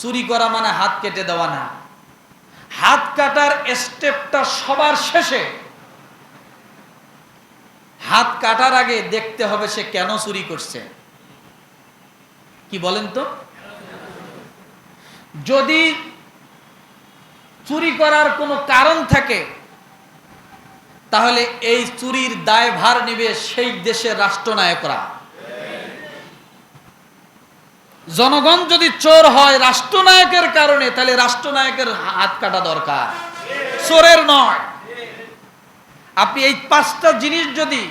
চুরি করা মানে হাত কেটে দেওয়া না। হাত কাটার স্টেপটা সবার শেষে। হাত কাটার আগে দেখতে হবে সে কেন চুরি করছে। কি বলেন তো? যদি চুরি করার কোনো কারণ থাকে, তাহলে এই চুরির দায় ভার নেবে সেই দেশের রাষ্ট্রনায়করা। জনগণ যদি চোর হয় রাষ্ট্রনায়কের কারণে, তাহলে রাষ্ট্রনায়কের হাত কাটা দরকার। চোরের নয়। আপনি এই পাঁচটা জিনিস যদি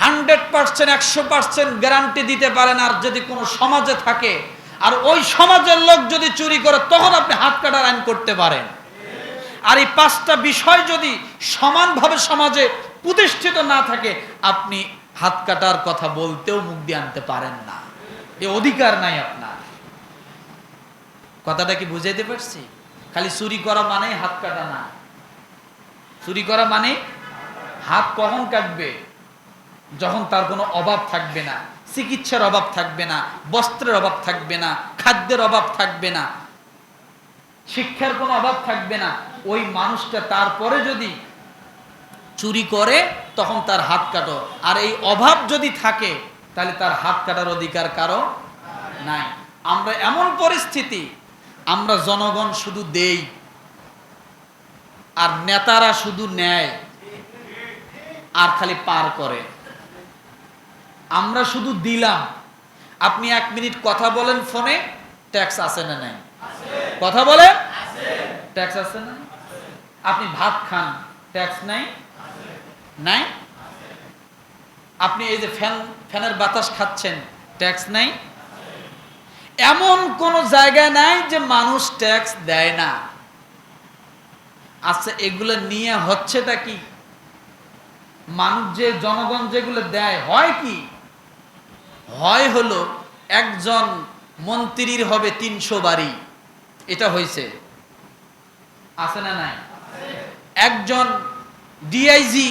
হান্ড্রেড পার্সেন্ট, একশো পার্সেন্ট গ্যারান্টি দিতে পারেন, আর যদি কোনো সমাজে থাকে, আর ওই সমাজের লোক যদি চুরি করে, তখন আপনি হাত কাটার আইন করতে পারেন। আর এই পাঁচটা বিষয় যদি সমানভাবে সমাজে প্রতিষ্ঠিত না থাকে, আপনি হাত কাটার কথা বলতেও মুখ দিয়ে আনতে পারেন না। এ অধিকার নাই আপনার। কথাটা কি বুঝাইতে পারছি? খালি চুরি করা মানে হাত কাটা না। চুরি করা মানে হাত কখন কাটবে? যখন তার কোনো অভাব থাকবে না, চিকিৎসার অভাব থাকবে না, বস্ত্রের অভাব থাকবে না, খাদ্যের অভাব থাকবে না, শিক্ষার কোনো অভাব থাকবে না, ওই মানুষটা তারপরে যদি চুরি করে, তখন তার হাত কাটো। আর এই অভাব যদি থাকে তাহলে তার হাত কাটার অধিকার কারও নাই। আমরা এমন পরিস্থিতি, আমরা জনগণ শুধু দেই, আর নেতারা শুধু নেয়, আর খালি পার করে। আমরা শুধু দিলাম। আপনি এক মিনিট কথা বলেন ফোনে, ট্যাক্স আছে না নাই? কথা বলেন। ট্যাক্স আছে না আপনি ভাত খান, ট্যাক্স নাই? নাই? আপনি এই যে ফ্যান, ফ্যানের বাতাস খাচ্ছেন ট্যাক্স নাই? এমন কোন জায়গায় নাই যে মানুষ ট্যাক্স দেয় না। আচ্ছা এগুলো নিয়ে হচ্ছেটা কি? মানুষ যে, জনগণ যেগুলো দেয়, হয় কি? হয় হলো একজন মন্ত্রীর হবে তিনশো বাড়ি। এটা হয়েছে। আছে না নাই? একজন ডিআইজি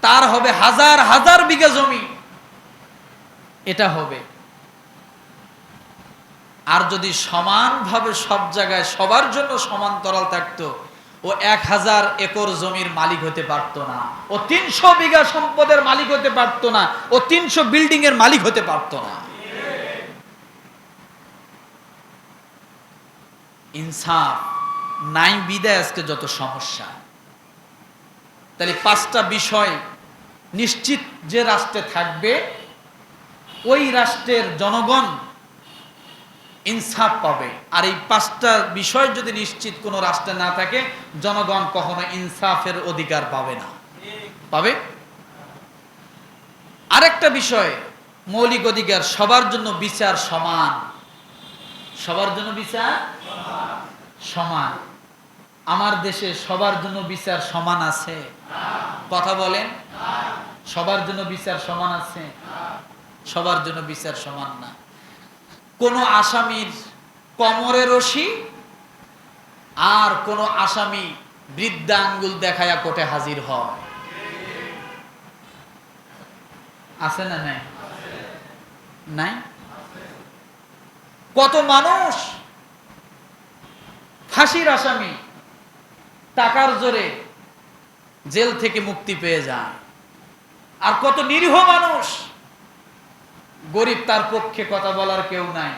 তার হবে হাজার হাজার বিঘা জমি। এটা হবে। আর যদি সমানভাবে সব জায়গায় সবার জন্য সমান্তরাল থাকতো, ও এক হাজার একর জমির মালিক হতে পারত না। ও তিনশো বিঘা সম্পদের মালিক হতে পারত না। ও তিনশো বিল্ডিং এর মালিক হতে পারত না। ইনসাফ নাই, বিদায় আজকে যত সমস্যা। তাহলে পাঁচটা বিষয় নিশ্চিত যে রাষ্ট্রে থাকবে, ওই রাষ্ট্রের জনগণ ইনসাফ পাবে। আর এই পাঁচটা বিষয় যদি নিশ্চিত কোনো রাষ্ট্রে না থাকে, জনগণ কখনো ইনসাফের অধিকার পাবে না। পাবে? আরেকটা বিষয়, মৌলিক অধিকার, সবার জন্য বিচার সমান। সবার জন্য বিচার সমান। আমার দেশে সবার জন্য বিচার সমান আছে। কথা বলেন। সবার জন্য বিচার সমান আছে, সবার জন্য বিচার সমান না। কোন আসামির কমরে রশি আর কোন আসামি বৃদ্ধা আঙ্গুল দেখায়া কোর্টে হাজির হয়। আছে না নাই? নাই? কত মানুষ ফাঁসির আসামি টাকার জোরে জেল থেকে মুক্তি পেয়ে যায়। আর কত নিরীহ মানুষ, গরিব তার পক্ষে কথা বলার কেউ নাই।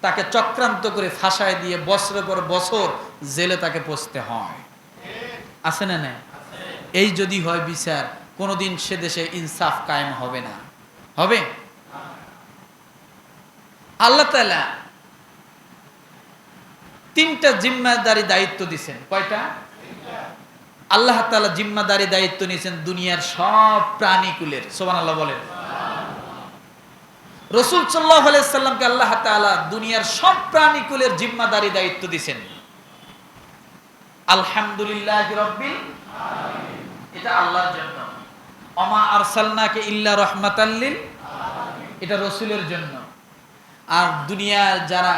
তাকে চক্রান্ত করে ফাঁসায় দিয়ে বছরের পর বছর জেলে তাকে পচতে হয়। আছে না না এই যদি হয় বিচার, কোনোদিন সে দেশে ইনসাফ কায়েম হবে না। হবে? আল্লাহ তালা তিনটা জিম্মাদারি দায়িত্ব দিছেন। কয়টা? আল্লাহ তালা জিম্মাদারি দায়িত্ব নিয়েছেন দুনিয়ার সব প্রাণীকুলের। সোমান আল্লাহ বলেন। রসুল সাল্লাহ সাল্লামকে আল্লাহ তালা দুনিয়ার সব প্রাণীকুলের জিম্মাদারি দায়িত্ব দিছেন। আলহামদুলিল্লাহ রব্বিল এটা আল্লাহর জন্য। অমা আরসালনাকে ইল্লা রহমাতাল্লিল এটা রসুলের জন্য। আর দুনিয়ার যারা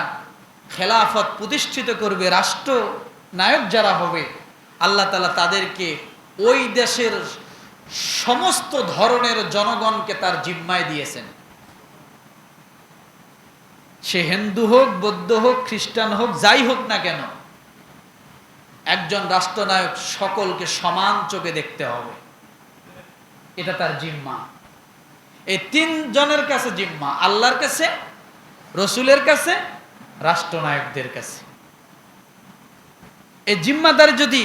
খেলাফত প্রতিষ্ঠিত করবে রাষ্ট্র নায়ক যারা হবে, আল্লাহ তালা তাদেরকে ওই দেশের সমস্ত ধরনের জনগণকে তার জিম্মায় দিয়েছেন। সে হিন্দু হোক, বৌদ্ধ হোক, খ্রিস্টান হোক, যাই হোক না কেন, একজন রাষ্ট্রনায়ক সকলকে সমান চোখে দেখতে হবে। এটা তার জিম্মা। এই তিনজনের কাছে জিম্মা, আল্লাহর কাছে, রসুলের কাছে রাষ্ট্রনায়কদের কাছে। এই জিম্মাদারি যদি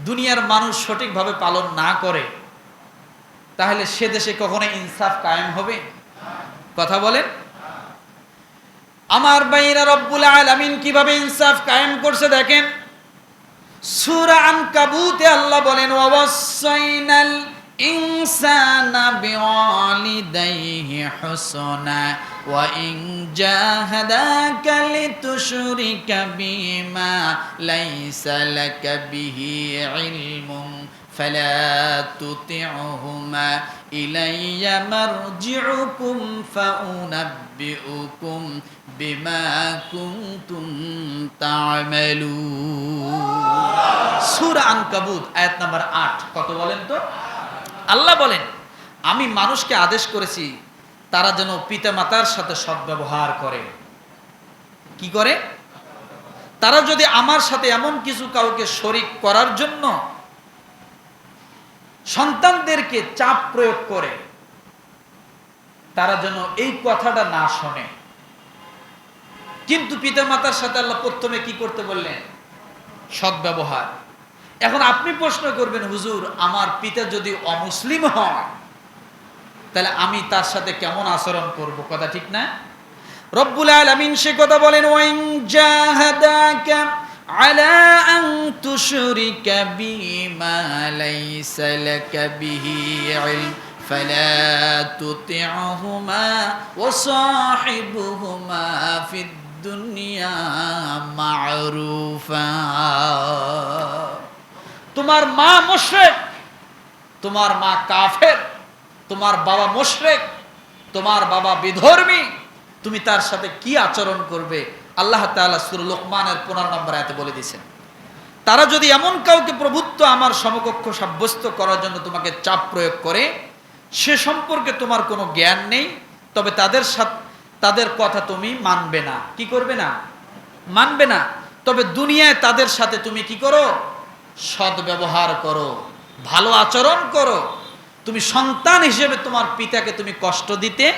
দুনিয়ার মানুষ সঠিকভাবে পালন না করে, তাহলে সে দেশে কখনো ইনসাফ কায়েম হবে? কথা বলেন। আমার বাইরা রব্বুল আলামিন কীভাবে ইনসাফ কায়েম করছে দেখেন? সূরা আনকাবুতে আল্লাহ বলেন ওয়াসাইনাল ইনসানা বিওয়ালিদাইহি হুসনা ওয়া ইন জাহাদাকা লিতুশরিকা বিমা লাইসা লাকা বিহি ইলমুন فلا تطعهما إلي مرجعكم فأنبئكم بما كنتم تعملون সূরা আনকাবুত আয়াত নাম্বার 8 কত বলেন তো আল্লাহ বলেন, আমি মানুষকে আদেশ করেছি, তারা যেন পিতামাতার সাথে সদ্ব্যবহার করে। কি করে? তারা যদি আমার সাথে এমন কিছু কাউকে শরিক করার জন্য সন্তানদেরকে চাপ প্রয়োগ করে, তারা যেন এই কথাটা না শোনে। কিন্তু পিতামাতার সাথে আল্লাহ প্রথমে কি করতে বললেন? সদ্ব্যবহার। এখন আপনি প্রশ্ন করবেন হুজুর আমার পিতা যদি অমুসলিম হয় তাহলে আমি তার সাথে কেমন আচরণ করব কথা ঠিক না রব্বুল আলামিন সে কথা বলেন ওয়াইন জাহাদাকা على أن تشرك بي ما ليس لك به علم فلا تطعهما وصاحبهما في الدنيا معروفا তোমার মা মুশরিক, তোমার মা কাফের, তোমার বাবা মুশরিক, তোমার বাবা বিধর্মী, তুমি তার সাথে কি আচরণ করবে? আল্লাহ তাআলা সূরা লোকমানের পনেরো নম্বর আয়াতে বলে দিয়েছেন, তারা যদি এমন কাউকে প্রভুত্ব আমার সমকক্ষ সাব্যস্ত করার জন্য তোমাকে চাপ প্রয়োগ করে, সে সম্পর্কে তোমার কোনো জ্ঞান নেই, তবে তাদের সাথে, তাদের কথা তুমি মানবে না। কি করবে না? মানবে না। তবে দুনিয়ায় তাদের সাথে তুমি কি করো? সৎ ব্যবহার করো, ভালো আচরণ করো। তুমি সন্তান হিসেবে তোমার পিতাকে তুমি কষ্ট দিতে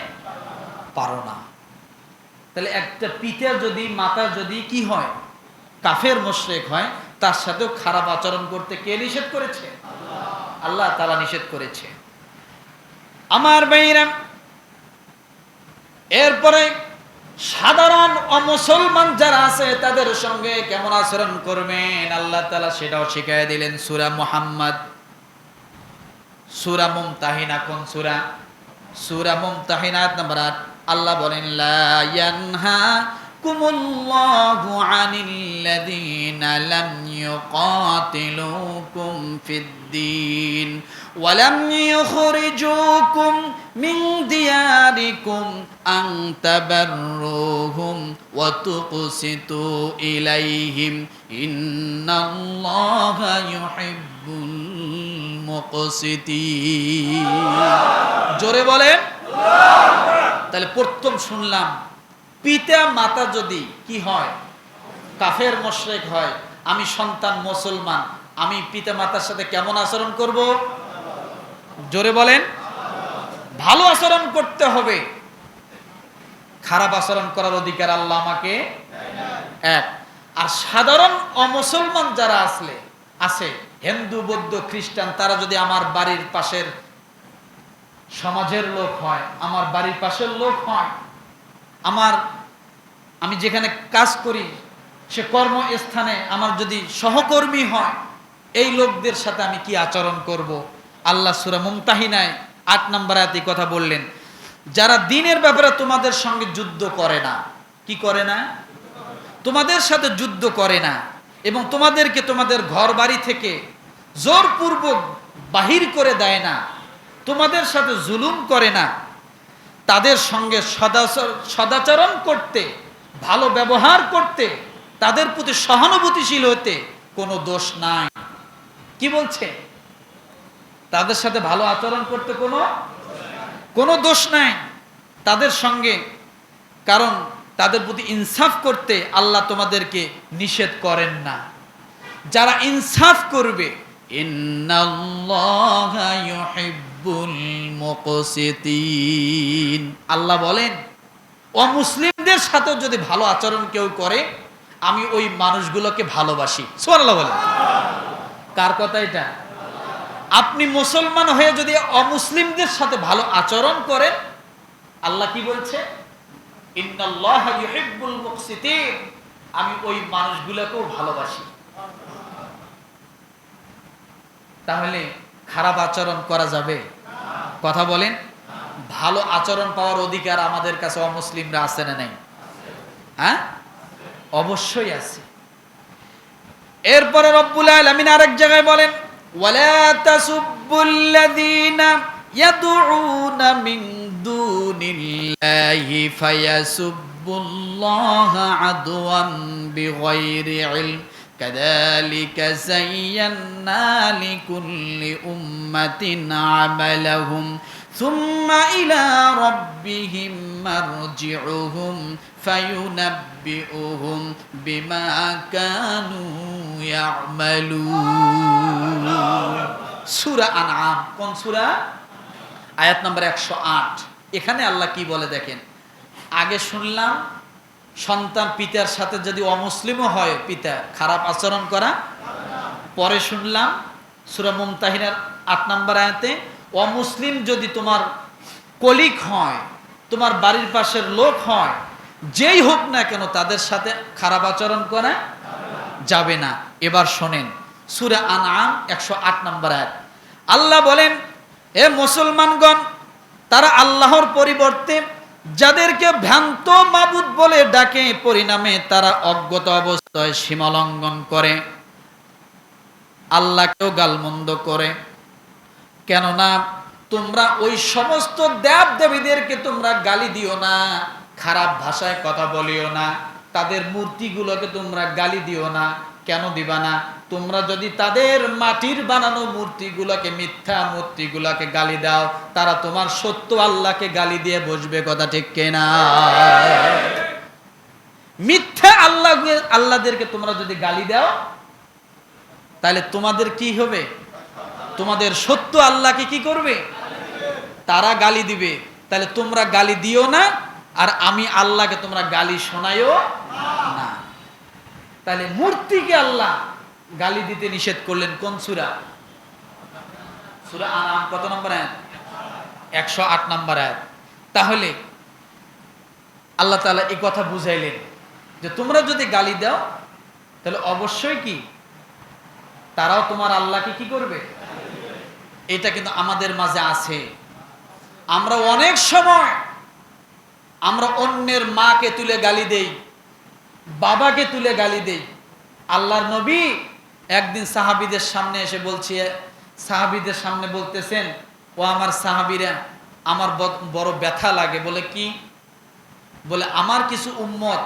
পারো না। তাহলে একটা পিতা যদি, মাতা যদি কি হয়? কাফের মোশরেক হয়, তার সাথেও খারাপ আচরণ করতে কে নিষেধ করেছে? আল্লাহ তারা নিষেধ করেছে। আমার বাইরাম এরপরে সাধারণ অমুসলমান যারা আছে, তাদের সঙ্গে কেমন আচরণ করবেন? আল্লাহ তালা সেটাও শিখাই দিলেন সুরা মুহাম্মদ। সুরা মুমতাহিনা কোন সুরা? সুরা মুমতাহিনা নাম্বার আট। আল্লাহ বলেন, লা ইয়ানহা কুমুল্লাহু আনিল্লাযীনা লাম ইউকাতিলুকুম ফিদ-দীন ওয়া লাম ইউখরিজুকুম মিন দিয়ারিকুম আন তাবাররুহুম ওয়া তুকসিতু ইলাইহিম ইন্নাল্লাহা ইউহিব্বুল মুকসিতিন জোরে বলেন। তাহলে প্রথম শুনলাম পিতা মাতা যদি কি হয়? কাফের মোশরেক হয়, আমি সন্তান মুসলমান, আমি পিতা মাতার সাথে কেমন আচরণ করব? জোরে বলেন। ভালো আচরণ করতে হবে। খারাপ আচরণ করার অধিকার আল্লাহ আমাকে এক। আর সাধারণ অমুসলমান যারা আসলে, আছে, হিন্দু, বৌদ্ধ, খ্রিস্টান, তারা যদি আমার বাড়ির পাশের সমাজের লোক হয়, আমার বাড়ির পাশের লোক হয় আমার, আমি যেখানে কাজ করি, সে কর্মস্থানে আমার যদি সহকর্মী হয়, এই লোকদের সাথে আমি কি আচরণ করব? আল্লাহ সুরা মুমতাহিনায় আট নম্বর আয়াতে কথা বললেন, যারা দিনের ব্যাপারে তোমাদের সঙ্গে যুদ্ধ করে না, কি করে না? তোমাদের সাথে যুদ্ধ করে না, এবং তোমাদেরকে তোমাদের ঘর বাড়ি থেকে জোরপূর্বক বাহির করে দেয় না, তোমাদের সাথে জুলুম করে না তাদের সঙ্গে সদাচর সদাচরণ করতে, ভালো ব্যবহার করতে, তাদের প্রতি সহানুভূতিশীল হতে কোনো দোষ নাই। কি বলছে? তাদের সাথে ভালো আচরণ করতে কোনো কোনো দোষ নাই। তাদের সঙ্গে, কারণ তাদের প্রতি ইনসাফ করতে আল্লাহ তোমাদেরকে নিষেধ করেন না। যারা ইনসাফ করবে, ইন্নাল্লাহা ইউহিব্বুল মুকসিতিন। আল্লাহ বলেন অমুসলিমদের সাথেও যদি ভালো আচরণ কেউ করে, আমি ওই মানুষগুলোকে ভালোবাসি। সুবহানাল্লাহ বলেন। কার কথা এটা? আপনি মুসলমান হয়ে যদি অমুসলিমদের সাথে ভালো আচরণ করেন, আল্লাহ কি বলছে? আমি ওই মানুষগুলোকেও ভালোবাসি। তাহলে খারাপ আচরণ করা যাবে। কথা বলেন। ভালো আচরণ পাওয়ার অধিকার আমাদের কাছে অমুসলিমরা আছে না নাই? হ্যাঁ? অবশ্যই আছে। এরপরে রব্বুল আলামিন আরেক জায়গায় বলেন, ওয়ালা তাসুব্বুল্লাযীনা ইয়াদউনা মিন দুনিল্লাহি ফায়াসুব্বুল্লাহা আদওয়ান বিগাইরি ইলম। كذلك زينا لكل أمة عملهم ثم إلى ربهم مرجعهم فينبئهم بما كانوا يعملون সূরা আনআম কোন সূরা আয়াত নম্বর 108 এখানে আল্লাহ কি বলে দেখেন আগে শুনলাম সন্তান পিতার সাথে যদি অমুসলিমও হয়, পিতা খারাপ আচরণ করা, পরে শুনলাম সূরা মুমতাহিনার আট নম্বর আয়াতে, অমুসলিম যদি তোমার কলিক হয়, তোমার বাড়ির পাশের লোক হয়, যেই হোক না কেন তাদের সাথে খারাপ আচরণ করা যাবে না। এবার শোনেন, সুরে আনআম একশো আট নম্বর আয়াত। আল্লাহ বলেন, এ মুসলমানগণ, তারা আল্লাহর পরিবর্তে যাদেরকে ভ্রান্ত মাবুদ বলে ডাকে, পরিণামে তারা অজ্ঞত অবস্থায় সীমালঙ্ঘন করে। আল্লাহকেও গালমন্দ করে। কেননা তোমরা ওই সমস্ত দেব দেবীদেরকে তোমরা গালি দিও না, খারাপ ভাষায় কথা বলিও না, তাদের মূর্তিগুলোকে তোমরা গালি দিও না, কেন দিবা না? তোমরা যদি তাদের মাটির বানানো মূর্তিগুলোকে, মিথ্যা মূর্তিগুলোকে গালি দাও, তারা তোমার সত্য আল্লাহকে গালি দিয়ে বসবে, কথা ঠিক কেনা? মিথ্যা আল্লাহ আল্লাহদেরকে তোমরা যদি গালি দাও, তাহলে তোমাদের কি হবে? তোমাদের সত্য আল্লাহকে কি করবে? তারা গালি দিবে। তাহলে তোমরা গালি দিও না, আর আমি আল্লাহকে তোমরা গালি শোনাইও না। তাহলে মূর্তিকে আল্লাহ গালি দিতে নিষেধ করলেন কোন সুরা? সুরা আনাম কত নম্বর আয়াত? একশো আট নম্বর আয়াত। তাহলে আল্লাহ তাআলা এই কথা বুঝাইলেন যে তোমরা যদি গালি দাও, তাহলে অবশ্যই কি? তারাও তোমার আল্লাহকে কি করবে? এটা কিন্তু আমাদের মাঝে আছে। আমরা অনেক সময় আমরা অন্যের মাকে তুলে গালি দেই, বাবাকে তুলে গালি দেই, আল্লাহর নবী একদিন সাহাবিদের সামনে এসে বলছি, সাহাবিদের সামনে বলতেছেন, ও আমার সাহাবিরা, আমার বড় ব্যথা লাগে। বলে কি? বলে, আমার কিছু উম্মত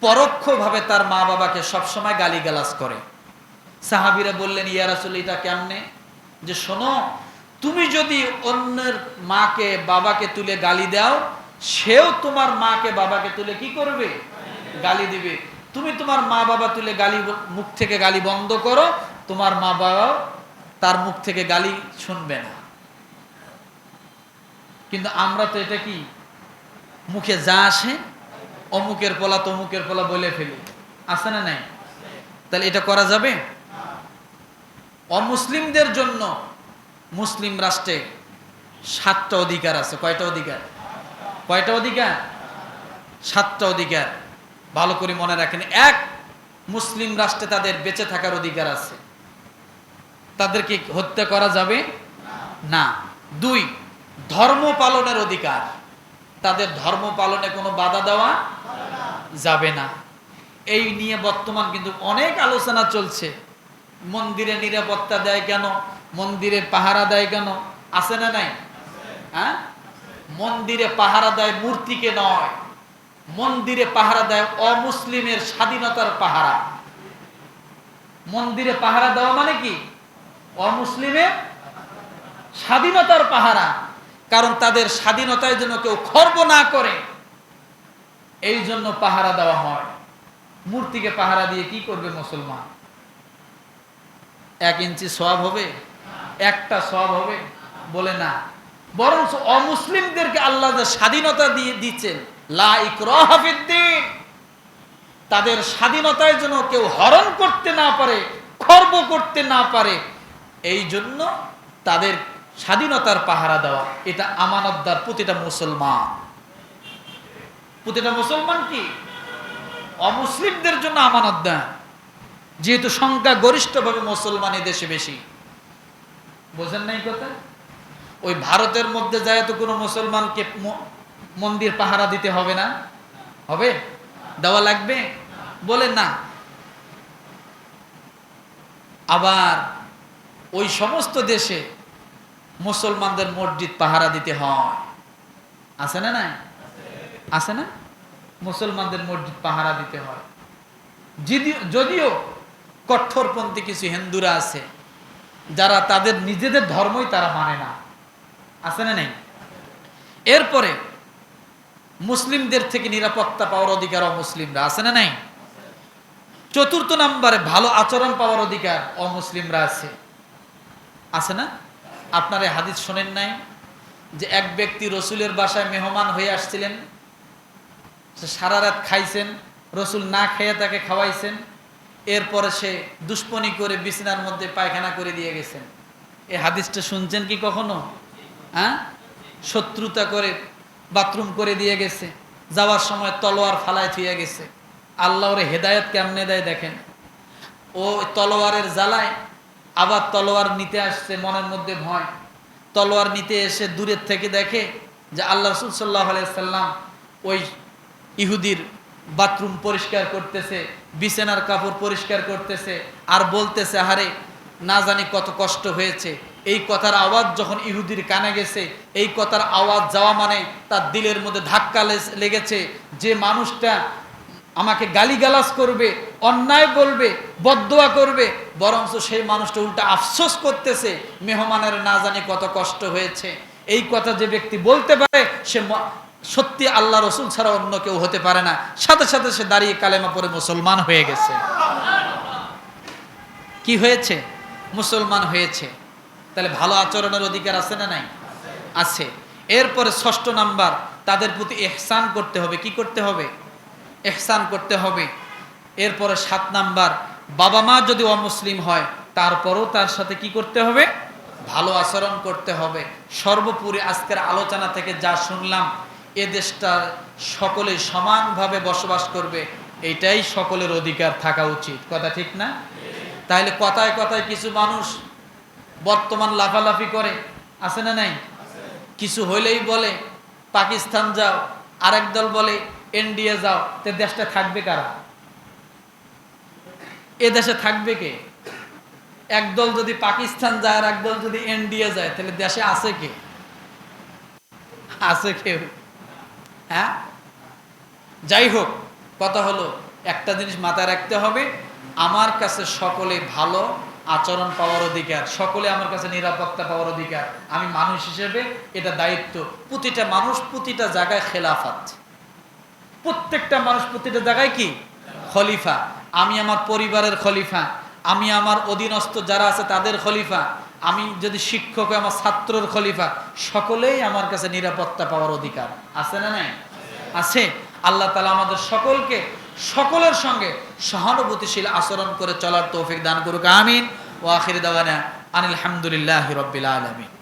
পরোক্ষভাবে তার মা বাবাকে সবসময় গালিগালাজ করে। সাহাবিরা বললেন, ইয়া রাসূল, এটা কেমনে? যে শোনো, তুমি যদি অন্যের মাকে, বাবাকে তুলে গালি দাও, সেও তোমার মাকে, বাবাকে তুলে কি করবে? গালি দিবে। তুমি তোমার মা বাবা তুলে গালি মুখ থেকে গালি বন্ধ করো, তোমার মা বাবা তার মুখ থেকে গালি শুনবে না। কিন্তু আমরা তো এটা কি? মুখে যা আসে, অমুকের পোলা তমুকের পোলা বলে ফেলি। আছে না নাই? তাহলে এটা করা যাবে? অমুসলিমদের জন্য মুসলিম রাষ্ট্রে সাতটা অধিকার আছে। কয়টা অধিকার? কয়টা অধিকার? সাতটা অধিকার। ভালো করে মনে রাখেন, এক মুসলিম রাষ্ট্রে তাদের বেঁচে থাকার অধিকার আছে। তাদেরকে হত্যা করা যাবে না। দুই, ধর্ম পালনের অধিকার। তাদের ধর্ম পালনে কোনো বাধা দেওয়া যাবে না। এই নিয়ে বর্তমান কিন্তু অনেক আলোচনা চলছে। মন্দিরে নিরাপত্তা দেয় কেন? মন্দিরে পাহারা দেয় কেন? আছে না নাই? হ্যাঁ? মন্দিরে পাহারা দেয় মূর্তিকে নয়। মন্দিরে পাহারা দেয়, অমুসলিমের স্বাধীনতার পাহারা। মন্দিরে পাহারা দেওয়া মানে কি? অমুসলিমের স্বাধীনতার পাহারা। কারণ তাদের স্বাধীনতার জন্য কেউ খর্ব না করে, এই জন্য পাহারা দেওয়া হয়। মূর্তিকে পাহারা দিয়ে কি করবে মুসলমান? এক ইঞ্চি সব হবে? একটা সব হবে? বলে না। বরং অমুসলিমদেরকে আল্লাহ স্বাধীনতা দিয়ে দিচ্ছেন তাদের স্বাধীনতায় যেন কেউ হরণ করতে না পারে, খর্ব করতে না পারে, এই জন্য তাদের স্বাধীনতার পাহারা দেওয়া, এটা আমানতদার প্রতিটা মুসলমান। প্রতিটা মুসলমান কি? অমুসলিমদের জন্য আমানত দেন যেহেতু সংখ্যা গরিষ্ঠভাবে মুসলমান দেশে বেশি। বোঝেন নাই কথা? ওই ভারতের মধ্যে যায় তো কোনো মুসলমানকে মন্দির পাহারা দিতে হবে না? হবে? দেওয়া লাগবে? বলে না। আবার ওই সমস্ত দেশে মুসলমানদের মসজিদ পাহারা দিতে হয়। আছে না নাই? আছে না? মুসলমানদের মসজিদ পাহারা দিতে হয়। যদিও কঠোরপন্থী কিছু হিন্দুরা আছে, যারা তাদের নিজেদের ধর্মই তারা মানে না। আছে না নেই? এরপরে মুসলিমদের থেকে নিরাপত্তা পাওয়ার অধিকার অমুসলিমরা আছে না নাই? চতুর্থ নম্বরে ভালো আচরণ পাওয়ার অধিকার অমুসলিমরা আছে। আছে না? আপনার হাদিস শোনেন নাই যে এক ব্যক্তি রসুলের বাসায় মেহমান হয়ে আসছিলেন, সে সারা রাত খাইছেন, রসুল না খেয়ে তাকে খাওয়াইছেন, এরপরে সে দুষ্পনি করে বিছানার মধ্যে পায়খানা করে দিয়ে গেছেন। এই হাদিসটা শুনছেন কি কখনো? হ্যাঁ? শত্রুতা করে বাথরুম করে দিয়ে গেছে। যাওয়ার সময় তলোয়ার ফালায় থুয়ে গেছে। আল্লাহ ওরে হেদায়ত কেমনে দেয় দেখেন? ও তলোয়ারের জ্বালায় আবার তলোয়ার নিতে আসছে মনের মধ্যে ভয়। তলোয়ার নিতে এসে দূরের থেকে দেখে যে আল্লাহ রসুল সাল্লাহ সাল্লাম ওই ইহুদির বাথরুম পরিষ্কার করতেছে, বিছানার কাপড় পরিষ্কার করতেছে আর বলতেছে হারে না জানি কত কষ্ট হয়েছে। এই কথার আওয়াজ যখন ইহুদির কানে গেছে, এই কথার আওয়াজ যাওয়া মানে তার দিলের মধ্যে ধাক্কা লেগেছে। যে মানুষটা আমাকে গালিগালাজ করবে, অন্যায় বলবে, বদদোয়া করবে, বরঞ্চ সেই মানুষটা উল্টা আফসোস করতেছে, মেহমানের না জানি কত কষ্ট হয়েছে। এই কথা যে ব্যক্তি বলতে পারে, সে সত্যি আল্লাহ রসুল ছাড়া অন্য কেউ হতে পারে না। সাথে সাথে সে দাঁড়িয়ে কালেমা পরে মুসলমান হয়ে গেছে। কি হয়েছে? মুসলমান হয়েছে। তাহলে ভালো আচরণের অধিকার আছে না নাই? আছে। এরপরে ষষ্ঠ নাম্বার, তাদের প্রতি এহসান করতে হবে। কি করতে হবে? এহসান করতে হবে। এরপরে সাত নাম্বার, বাবা মা যদি অমুসলিম হয়, তারপরও তার সাথে কি করতে হবে? ভালো আচরণ করতে হবে। সর্বোপরি আজকের আলোচনা থেকে যা শুনলাম, এ দেশটা সকলে সমানভাবে বসবাস করবে, এটাই সকলের অধিকার থাকা উচিত। কথা ঠিক না? তাহলে কথায় কথায় কিছু মানুষ বর্তমান লাফালাফি করে, আছে না নাই? কিছু হইলেই বলে, পাকিস্তান যাও, আরেক দল বলে, এনডিএ যাও, তে দেশটা থাকবে কারা? এ দেশে থাকবে কে? একদল যদি পাকিস্তান যায় আর একদল যদি এনডিএ যায়, তাহলে দেশে আছে কে? আছে কেউ। হ্যাঁ? যাই হোক, কথা হলো, একটা জিনিস মাথায় রাখতে হবে। আমার কাছে সকলে ভালো, আচরণ পাওয়ার অধিকার, সকলে আমার কাছে নিরাপত্তা পাওয়ার অধিকার। আমি মানুষ হিসেবে এটা দায়িত্ব। প্রতিটা মানুষ প্রতিটা জায়গায় খেলাফাত। প্রত্যেকটা মানুষ প্রতিটা জায়গায় কি? খলিফা। আমি আমার পরিবারের খলিফা। আমি আমার অধীনস্থ যারা আছে তাদের খলিফা। আমি যদি শিক্ষক, আমার ছাত্রর খলিফা, সকলেই আমার কাছে নিরাপত্তা পাওয়ার অধিকার। আছে না নাই? আছে। আল্লাহ তালা আমাদের সকলকে সকলের সঙ্গে সহানুভূতিশীল আচরণ করে চলার তৌফিক দান করুক, আমিন। ও আখির দাওয়ানা আনিল হামদুলিল্লাহ আলমিন।